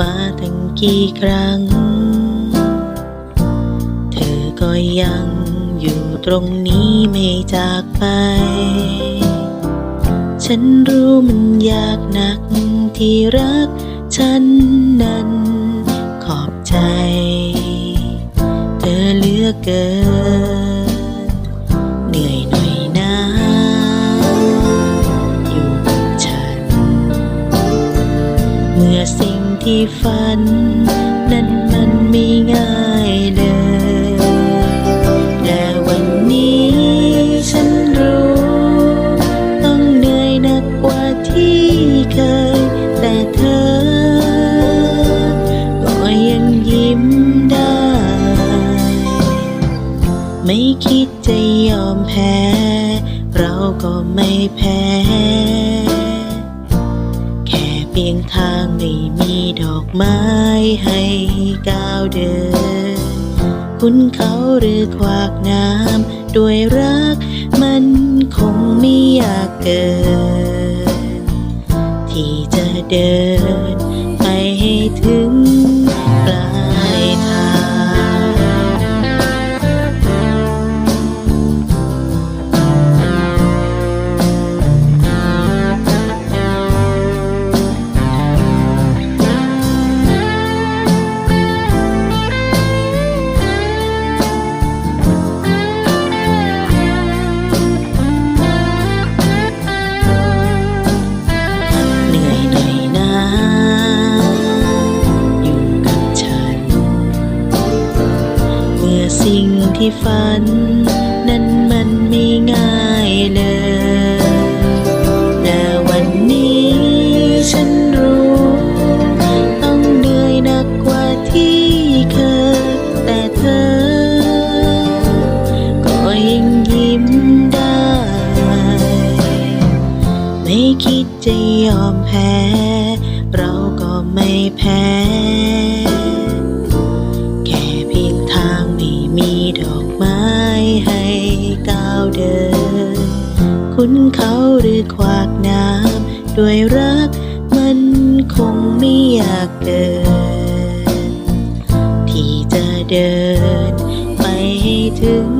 มาถึงกี่ครั้ง เธอก็ยังอยู่ตรงนี้ไม่จากไป ฉันรู้มันยากหนักที่รักฉันนั้นขอบใจ เธอเหลือกเกิน ที่ฝัน นั้นมันไม่ง่ายเลยและวันนี้ฉันรู้ ต้องเหนื่อยหนักกว่าที่เคย แต่เธอ ก็ยังยิ้มได้ ไม่คิดจะยอมแพ้ เราก็ไม่แพ้ เพียงทางไม่มีดอกไม้ให้ก้าวเดิน คุณเขาหรือขวากน้ำด้วยรักมันคงไม่อยากเกิน ที่จะเดินไปให้ถึง สิ่งที่ฝัน นั้นมันไม่ง่ายเลย แต่วันนี้ฉันรู้ ต้องเหนื่อยหนักกว่าที่เคย แต่เธอ ก็ยังยิ้มได้ ไม่คิดจะยอมแพ้ เราก็ไม่แพ้ ไม้ให้ก้าวเดิน คุณเขาหรือขวากน้ำด้วยรักมันคงไม่อยากเดิน ที่จะเดินไปให้ถึง